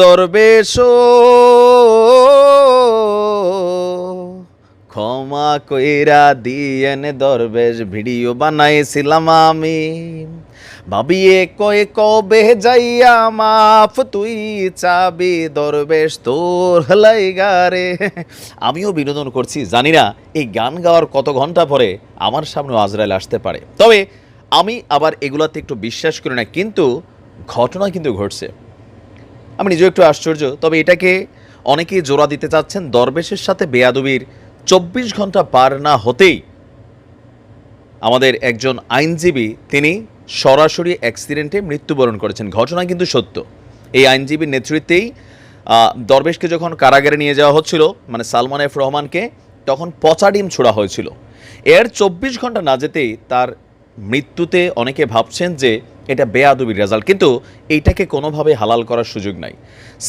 দরবেশ ক্ষমা কইরা দিয়েন দরবেশ, ভিডিও বানাইছিলাম আমি। ভাবিয়ে কয়ে, কবে যাইয়া মাফ তুই চাবি দরবেশ, তোর লাইগারে আমিও বিনোদন করছি, জানি না এই গান গাওয়ার কত ঘণ্টা পরে আমার সামনে আজরাইল আসতে পারে। তবে আমি আবার এগুলাতে একটু বিশ্বাস করি না, কিন্তু ঘটনা কিন্তু ঘটছে। আমি নিজেও একটু আশ্চর্য, তবে এটাকে অনেকেই জোড়া দিতে চাচ্ছেন দরবেশের সাথে বেয়াদবির চব্বিশ ঘণ্টা পার না হতেই। আমাদের একজন আইনজীবী, তিনি সরাসরি অ্যাক্সিডেন্টে মৃত্যুবরণ করেছেন। ঘটনা কিন্তু সত্য। এই আইনজীবীর নেতৃত্বেই দরবেশকে যখন কারাগারে নিয়ে যাওয়া হচ্ছিল মানে সালমান এফ রহমানকে, তখন পচা ডিম ছোড়া হয়েছিল। এর চব্বিশ ঘণ্টা না যেতেই তার মৃত্যুতে অনেকে ভাবছেন যে এটা বেয়াদবির রেজাল্ট। কিন্তু এইটাকে কোনোভাবে হালাল করার সুযোগ নাই।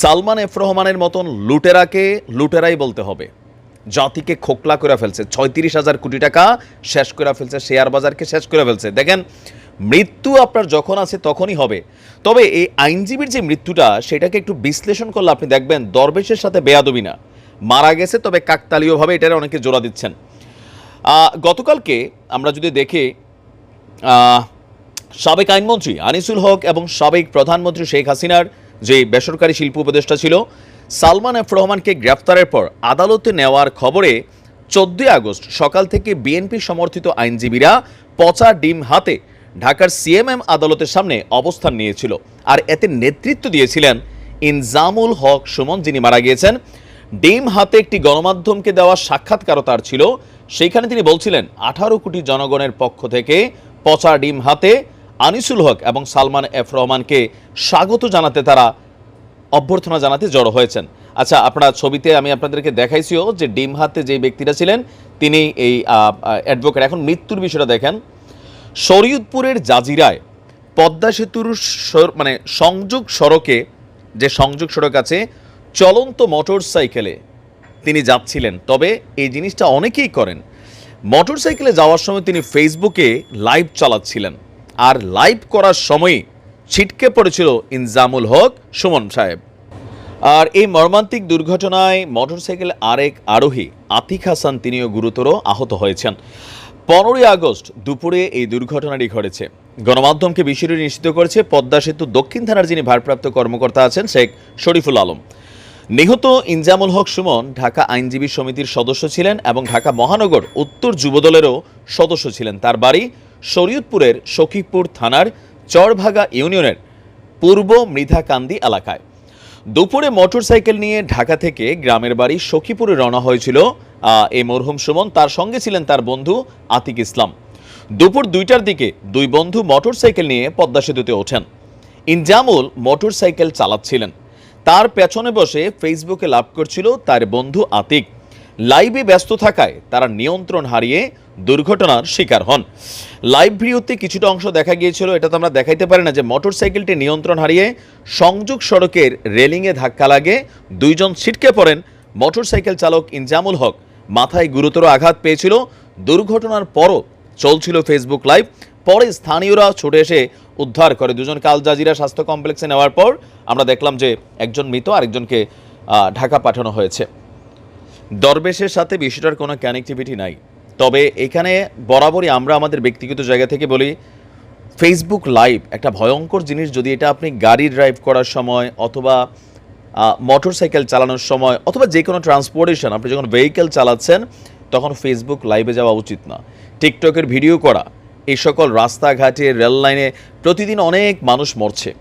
সালমান এফ রহমানের মতন লুটেরাকে লুটেরাই বলতে হবে। জাতিকে খোকলা করে ফেলছে, ছয়ত্রিশ হাজার কোটি টাকা শেষ করে ফেলছে, শেয়ার বাজারকে শেষ করে ফেলছে। দেখেন, মৃত্যু আপনার যখন আছে তখনই হবে। তবে এই আইনজীবীর যে মৃত্যুটা, সেটাকে একটু বিশ্লেষণ করলে আপনি দেখবেন, দরবেশের সাথে বেয়াদবি না। মারা গেছে, তবে কাকতালীয়ভাবে এটার অনেকে জোড়া দিচ্ছেন। গতকালকে আমরা যদি দেখি সাবেক আইনমন্ত্রী আনিসুল হক এবং সাবেক প্রধানমন্ত্রী শেখ হাসিনার যে বেসরকারি শিল্প উপদেষ্টা ছিল, সালমান এফ রহমানকে গ্রেফতারের পর আদালতে নেওয়ার খবরে চোদ্দই আগস্ট সকাল থেকে বিএনপি সমর্থিত আইনজীবীরা পচা ডিম হাতে ঢাকার সিএমএম আদালতের সামনে অবস্থান নিয়েছিল। আর এতে নেতৃত্ব দিয়েছিলেন ইনজামুল হক সুমন, যিনি মারা গিয়েছেন। ডিম হাতে একটি গণমাধ্যমকে দেওয়া সাক্ষাৎকারও তার ছিল। সেইখানে তিনি বলছিলেন, আঠারো কোটি জনগণের পক্ষ থেকে পচা ডিম হাতে আনিসুল হক এবং সালমান এফ রহমানকে স্বাগত জানাতে তারা অভ্যর্থনা জানাতে জড়ো হয়েছেন। আচ্ছা আপনার ছবিতে আমি আপনাদেরকে দেখাইছিও যে ডিম হাতে যে ব্যক্তিরা ছিলেন, তিনি এই অ্যাডভোকেট এখন মৃত্যুর বিষয়টা দেখেন। শরীয়তপুরের জাজিরায় পদ্মা সেতুর মানে সংযোগ সড়কে, যে সংযোগ সড়ক আছে, চলন্ত মোটর সাইকেলে তিনি যাচ্ছিলেন। তবে এই জিনিসটা অনেকেই করেন। মোটর সাইকেলে যাওয়ার সময় তিনি ফেসবুকে লাইভ চালাচ্ছিলেন। আর লাইভ করার সময় ছিটকে পড়েছিল ইনজামুল হক, সুমন সাহেব। আর এই মর্মান্তিক দুর্ঘটনায় মোটরসাইকেল আরেক আরোহী আতিক হাসান তিনিও গুরুতর আহত হয়েছেন। পনেরোই আগস্ট দুপুরে এই দুর্ঘটনাটি ঘটেছে। গণমাধ্যমকে বিষয়টি নিশ্চিত করেছে, পদ্মা সেতু দক্ষিণ থানার যিনি ভারপ্রাপ্ত কর্মকর্তা আছেন শেখ শরীফুল আলম। নিহত ইনজামুল হক, সুমন ঢাকা আইনজীবী সমিতির সদস্য ছিলেন এবং ঢাকা মহানগর উত্তর যুবদলেরও সদস্য ছিলেন। তার বাড়ি শরীয়তপুরের সখীপুর থানার চরভাগা ইউনিয়নের পূর্ব মৃধাকান্দি এলাকায়। দুপুরে মোটরসাইকেল নিয়ে ঢাকা থেকে গ্রামের বাড়ি সখীপুরে রওনা হয়েছিল এই মরহুম সুমন। তার সঙ্গে ছিলেন তার বন্ধু আতিক ইসলাম। দুপুর দুইটার দিকে দুই বন্ধু মোটরসাইকেল নিয়ে পদ্মা সেতুতে ওঠেন। ইনজামুল মোটরসাইকেল চালাচ্ছিলেন। তার পেছনে বসে ফেসবুকে লাভ করছিল তার বন্ধু আতিক। লাইভে ব্যস্ত থাকায় তারা নিয়ন্ত্রণ হারিয়ে দুর্ঘটনার শিকার হন। লাইভ ভিডিওতে কিছুটা অংশ দেখা গিয়েছিল, এটা তো আমরা দেখাইতে পারি না যে মোটর সাইকেলটি নিয়ন্ত্রণ হারিয়ে সংযোগ সড়কের রেলিংয়ে ধাক্কা লাগে। দুইজন ছিটকে পড়েন মোটর সাইকেল চালক ইনজামুল হক মাথায় গুরুতর আঘাত পেয়েছিল। দুর্ঘটনার পরও চলছিল ফেসবুক লাইভ। পরে স্থানীয়রা ছুটে এসে উদ্ধার করে। দুজন কালজাজিরা স্বাস্থ্য কমপ্লেক্সে নেওয়ার পর আমরা দেখলাম যে একজন মৃত, আরেকজনকে ঢাকা পাঠানো হয়েছে। দরবেশের সাথে বিষয়টার কোনো কানেক্টিভিটি নাই। তবে এখানে বরাবরই আমরা আমাদের ব্যক্তিগত জায়গা থেকে বলি ফেসবুক লাইভ একটা ভয়ঙ্কর জিনিস যদি এটা আপনি গাড়ি ড্রাইভ করার সময় অথবা মোটর সাইকেল চালানোর সময় অথবা যে কোনো ট্রান্সপোর্টেশন আপনি যখন ভেহিকেল চালাচ্ছেন, তখন ফেসবুক লাইভে যাওয়া উচিত না। টিকটকের ভিডিও করা, এই সকল রাস্তাঘাটে রেল লাইনে প্রতিদিন অনেক মানুষ মরছে।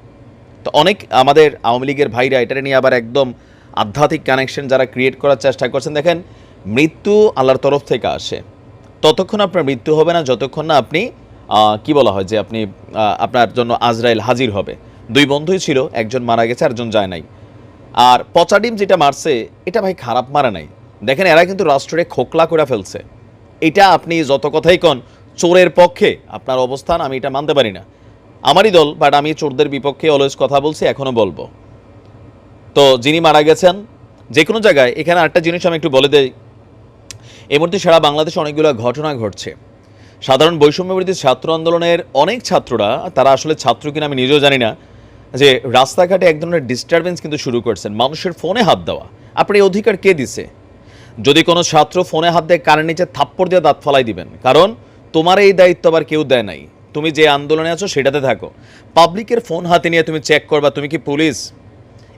তো অনেক আমাদের আওয়ামী লীগের ভাইরা এটা নিয়ে আবার একদম আধ্যাত্মিক কানেকশন যারা ক্রিয়েট করার চেষ্টা করছেন, দেখেন, মৃত্যু আল্লাহর তরফ থেকে আসে। ততক্ষণ আপনার মৃত্যু হবে না, যতক্ষণ না আপনি কি বলা হয় যে আপনি আপনার জন্য আজরাইল হাজির হবে। দুই বন্ধুই ছিল, একজন মারা গেছে একজন যায় নাই। আর পচা ডিম যেটা মারছে, এটা ভাই খারাপ মারা নাই। দেখেন, এরা কিন্তু রাষ্ট্রে খোকলা করে ফেলছে। এটা আপনি যত কথাই কন, চোরের পক্ষে আপনার অবস্থান, আমি এটা মানতে পারি না। আমারই দল বাট আমি চোরদের বিপক্ষে অলওয়েজ কথা বলছি এখনও বলব। তো যিনি মারা গেছেন যে কোনো জায়গায়, এখানে আরেকটা জিনিস আমি একটু বলে দেই। এই মুহূর্তে সারা বাংলাদেশে অনেকগুলো ঘটনা ঘটছে। সাধারণ বৈষম্য বিরোধী ছাত্র আন্দোলনের অনেক ছাত্ররা, তারা আসলে ছাত্র কিনা আমি নিজেও জানি না, যে রাস্তাঘাটে এক ধরনের ডিস্টারবেন্স কিন্তু শুরু করছেন, মানুষের ফোনে হাত দেওয়া। আপনি এই অধিকার কে দিছে? যদি কোনো ছাত্র ফোনে হাত দিয়ে কারেন্ট নিচে থাপ্পড় দিয়ে দাঁত ফালাই দিবেন, কারণ তোমার এই দায়িত্ব আবার কেউ দেয় নাই। তুমি যে আন্দোলনে আছো সেটাতে থাকো। পাবলিকের ফোন হাতে নিয়ে তুমি চেক করবা, তুমি কি পুলিশ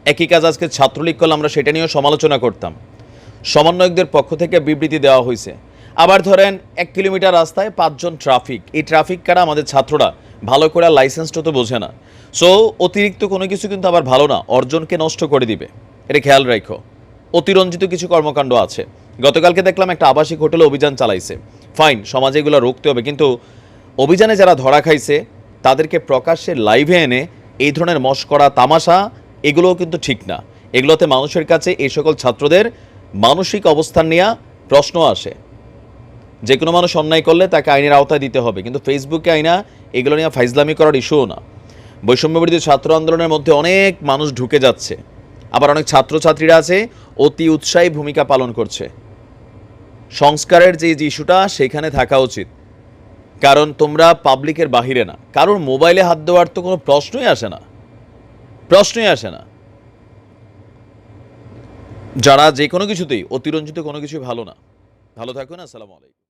একই কাজ আজকে ছাত্রলীগ করলে আমরা সেটা নিয়েও সমালোচনা করতাম। সমন্বয়কদের পক্ষ থেকে বিবৃতি দেওয়া হয়েছে। আবার ধরেন, এক কিলোমিটার রাস্তায় পাঁচজন ট্রাফিক। এই ট্রাফিক কারা? আমাদের ছাত্ররা। ভালো করে লাইসেন্সটা তো বোঝে না। সো অতিরিক্ত কোনো কিছু কিন্তু আবার ভালো না। অর্জনকে নষ্ট করে দিবে। এটা খেয়াল রাখো। অতিরঞ্জিত কিছু কর্মকাণ্ড আছে। গতকালকে দেখলাম একটা আবাসিক হোটেলে অভিযান চালাইছে। ফাইন সমাজে এগুলো রুখতে হবে। কিন্তু অভিযানে যারা ধরা খাইছে, তাদেরকে প্রকাশ্যে লাইভে এনে এই ধরনের মস্করা, তামাশা এগুলোও কিন্তু ঠিক না। এগুলোতে মানুষের কাছে এই সকল ছাত্রদের মানসিক অবস্থান নিয়ে প্রশ্ন আসে। যে কোনো মানুষ অন্যায় করলে তাকে আইনের আওতায় দিতে হবে, কিন্তু ফেসবুকে আইনা এগুলো নিয়ে ফাইজলামি করার ইস্যুও না। বৈষম্যবিরোধী ছাত্র আন্দোলনের মধ্যে অনেক মানুষ ঢুকে যাচ্ছে। আবার অনেক ছাত্রছাত্রীরা আছে, অতি উৎসাহী ভূমিকা পালন করছে। সংস্কারের যে ইস্যুটা, সেখানে থাকা উচিত। কারণ তোমরা পাবলিকের বাহিরে না। কারণ মোবাইলে হাত দেওয়ার তো কোনো প্রশ্নই আসে না। প্রশ্নই আসে না। যারা যে কোনো কিছুতেই অতিরঞ্জিত কোনো কিছুই ভালো না। ভালো থাকুন, আসসালামু আলাইকুম।